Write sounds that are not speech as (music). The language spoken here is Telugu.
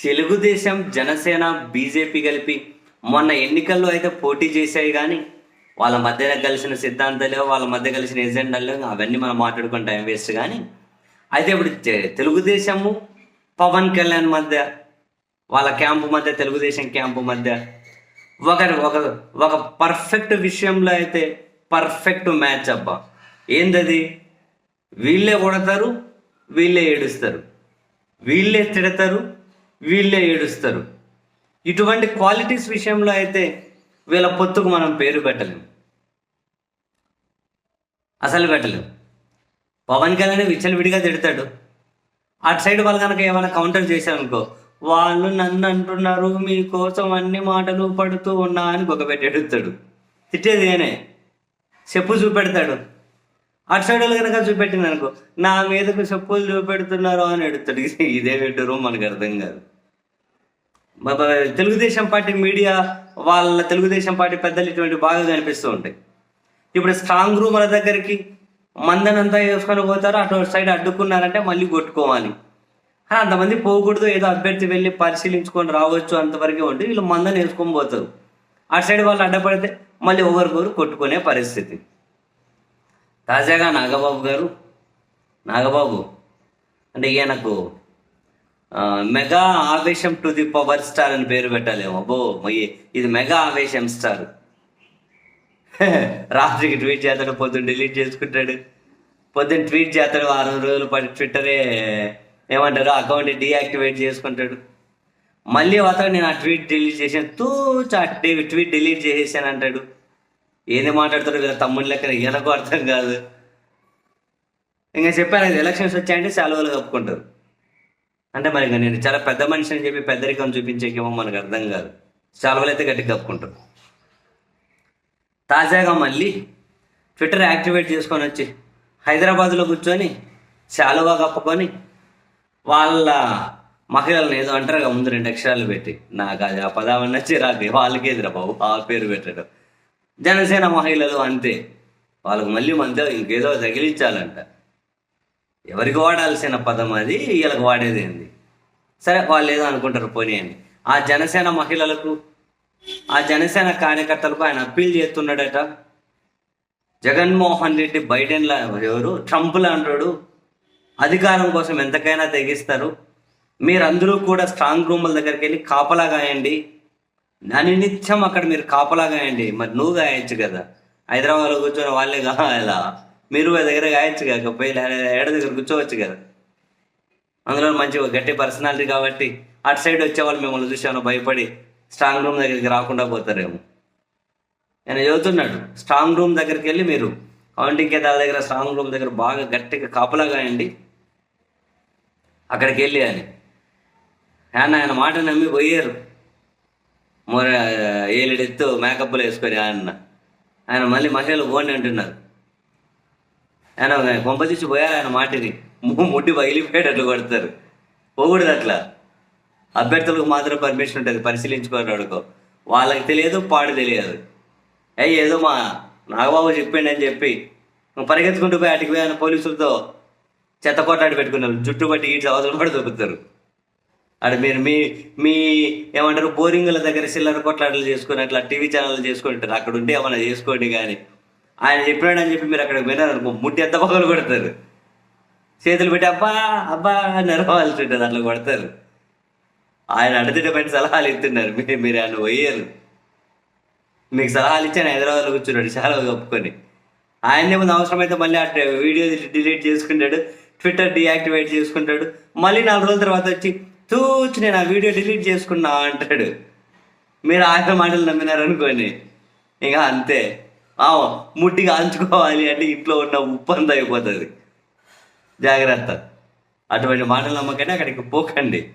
తెలుగుదేశం జనసేన బీజేపీ కలిపి మొన్న ఎన్నికల్లో అయితే పోటీ చేశాయి కానీ వాళ్ళ మధ్య కలిసిన సిద్ధాంతాలు వాళ్ళ మధ్య కలిసిన ఎజెండాలు అవన్నీ మనం మాట్లాడుకుని టైం వేస్ట్ కానీ అయితే ఇప్పుడు తెలుగుదేశము పవన్ కళ్యాణ్ మధ్య వాళ్ళ క్యాంపు మధ్య తెలుగుదేశం క్యాంపు మధ్య ఒక ఒక ఒక పర్ఫెక్ట్ విషయంలో అయితే పర్ఫెక్ట్ మ్యాచ్ అబ్బా. ఏందది? వీళ్ళే కొడతారు వీళ్ళే ఏడుస్తారు. వీళ్ళే తిడతారు వీళ్ళే ఏడుస్తారు. ఇటువంటి క్వాలిటీస్ విషయంలో అయితే వీళ్ళ పొత్తుకు మనం పేరు పెట్టలేం. అసలు పెట్టలేము పవన్ కళ్యాణ్ విచ్చలవిడిగా తిడతాడు. అటు సైడ్ వాళ్ళు కనుక ఏమైనా కౌంటర్ చేశారనుకో వాళ్ళు నన్ను అంటున్నారు మీకోసం అన్ని మాటలు పడుతూ ఉన్నా అని గొగ్గపెట్టి ఎడుతాడు తిట్టేది నేనే. చెప్పు చూపెడతాడు. అటు సైడ్ వాళ్ళు కనుక చూపెట్టింది అనుకో నా మీదకు చెప్పులు చూపెడుతున్నారు అని ఎడుతాడు. (laughs) ఇదే పెట్టరు మనకు అర్థం కాదు. తెలుగుదేశం పార్టీ మీడియా వాళ్ళ తెలుగుదేశం పార్టీ పెద్దలు ఇటువంటి బాగా కనిపిస్తూ ఉంటాయి. ఇప్పుడు స్ట్రాంగ్ రూమ్ల దగ్గరికి మందనంతా వేసుకొని పోతారు అటు సైడ్ అడ్డుకున్నారంటే మళ్ళీ కొట్టుకోవాలి. కానీ అంతమంది పోకూడదు ఏదో అభ్యర్థి వెళ్ళి పరిశీలించుకొని రావచ్చు అంతవరకే ఉండి వీళ్ళు మందని వేసుకొని పోతారు. అటు సైడ్ వాళ్ళు అడ్డపడితే మళ్ళీ ఒకరికొకరు కొట్టుకునే పరిస్థితి. తాజాగా నాగబాబు గారు నాగబాబు అంటే ఈయనకు మెగా ఆవేశం టు ది పవర్ స్టార్ అని పేరు పెట్టాలేమో. అబ్బో మయ్యి ఇది మెగా ఆవేశం స్టార్. (laughs) రాత్రికి ట్వీట్ చేస్తాడు పొద్దున్న డిలీట్ చేసుకుంటాడు. పొద్దున్న ట్వీట్ చేస్తాడు వారం రోజులు పడి ట్విట్టరే ఏమంటారు అకౌంట్ డీయాక్టివేట్ చేసుకుంటాడు. మళ్ళీ అతను నేను ఆ ట్వీట్ డిలీట్ చేసాను తూ ట్వీట్ డిలీట్ చేసేసాను అంటాడు ఏది మాట్లాడతాడు వీళ్ళ తమ్ముడి లెక్క ఎనకు అర్థం కాదు. ఇంకా చెప్పాను ఎలక్షన్స్ వచ్చాయంటే సెలవులు కప్పుకుంటారు. అంటే మరి ఇంకా నేను చాలా పెద్ద మనిషి అని చెప్పి పెద్దరికం చూపించేకేమో మనకు అర్థం కాదు. సెలవులు అయితే గట్టి కప్పుకుంటారు. తాజాగా మళ్ళీ ట్విట్టర్ యాక్టివేట్ చేసుకొని వచ్చి హైదరాబాద్లో కూర్చొని శాలువా కప్పుకొని వాళ్ళ మహిళలను ఏదో అంటారు కదా ముందు రెండు అక్షరాలు పెట్టి నాకు అది ఆ పదావన్నీ వచ్చి వాళ్ళకి వాళ్ళకేదిరా బాబు? ఆ పేరు పెట్టడం. జనసేన మహిళలు అంతే. వాళ్ళకు మళ్ళీ మనతో ఇంకేదో తగిలించాలంట. ఎవరికి వాడాల్సిన పదం అది? వీళ్ళకి వాడేదేంది సరే వాళ్ళు ఏదో అనుకుంటారు పోనీ అని. ఆ జనసేన మహిళలకు ఆ జనసేన కార్యకర్తలకు ఆయన అప్పీల్ చేస్తున్నాడట. జగన్మోహన్ రెడ్డి బైడెన్ ఎవరు? ట్రంప్ లాంటాడు. అధికారం కోసం ఎంతకైనా తెగిస్తారు. మీరందరూ కూడా స్ట్రాంగ్ రూముల దగ్గరికి వెళ్ళి కాపలా గాయండి. నన్ను నిత్యం అక్కడ మీరు కాపలా గాయండి మరి నువ్వు గాయచ్చు కదా. హైదరాబాద్లో కూర్చొని వాళ్ళే కావాలా? మీరు దగ్గర గాయచ్చు కదా. పోయి ఏడ దగ్గర కూర్చోవచ్చు కదా. అందులో మంచి గట్టి పర్సనాలిటీ కాబట్టి అటు సైడ్ వచ్చేవాళ్ళు మిమ్మల్ని చూసాను భయపడి స్ట్రాంగ్ రూమ్ దగ్గరికి రాకుండా పోతారేమో. ఆయన చదువుతున్నాడు. స్ట్రాంగ్ రూమ్ దగ్గరికి వెళ్ళి మీరు కౌంటింగ్ కేదాల దగ్గర స్ట్రాంగ్ రూమ్ దగ్గర బాగా గట్టిగా కాపలా కాయండి అక్కడికి వెళ్ళి అని. ఆయన ఆయన మాట నమ్మి పోయారు. మొర ఏళ్ళెత్తు మేకప్లు వేసుకొని ఆయన. ఆయన మళ్ళీ మహిళలు పోండి అంటున్నారు. ఆయన కొంపతీసి పోయారు ఆయన మాటిని. ముడ్డి పగిలిపోయేటట్లు కొడతారు. పోకూడదు అట్లా. అభ్యర్థులకు మాత్రం పర్మిషన్ ఉంటుంది పరిశీలించుకొని అడుకో వాళ్ళకి తెలియదు పాడు తెలియదు. అయ్యి ఏదో మా నాగబాబు చెప్పిండి అని చెప్పి పరిగెత్తుకుంటూ పోయి అటుకు పోయి ఆయన పోలీసులతో చెత్త కొట్టాడు పెట్టుకున్నారు. జుట్టు బట్టి ఈ అవతల కూడా దొరుకుతారు. అక్కడ మీరు మీ మీ ఏమంటారు బోరింగుల దగ్గర చిల్లర కొట్లాటలు చేసుకుని అట్లా టీవీ ఛానల్ చేసుకుంటారు అక్కడ ఉంటే ఏమన్నా చేసుకోండి కానీ. ఆయన చెప్పినాడు అని చెప్పి మీరు అక్కడ వినారనుకో ముట్టి ఎంత పగలు కొడతారు. చేతులు పెట్టి అబ్బా అబ్బా నెరవాల్సి ఉంటుంది అట్లా కొడతారు. ఆయన అడుగుతుంటే సలహాలు ఇస్తున్నారు. మీరు మీరు ఆయన పోయారు మీకు సలహాలు ఇచ్చాను హైదరాబాద్లో కూర్చున్నాడు చాలా కప్పుకొని. ఆయనే ముందు అవసరమైతే మళ్ళీ అట్లా వీడియో డిలీట్ చేసుకుంటాడు ట్విట్టర్ డీయాక్టివేట్ చేసుకుంటాడు. మళ్ళీ నాలుగు రోజుల తర్వాత వచ్చి తూచి నేను ఆ వీడియో డిలీట్ చేసుకున్నా అంటాడు. మీరు ఆయన మాటలు నమ్మినారు అనుకోని ఇక అంతే. ఆ, ముట్టిగా అంచుకోవాలి అంటే ఇంట్లో ఉన్న ఉప్పు అంతా అయిపోతుంది. జాగ్రత్త. అటువంటి మాటలు నమ్మకండి అక్కడికి పోకండి.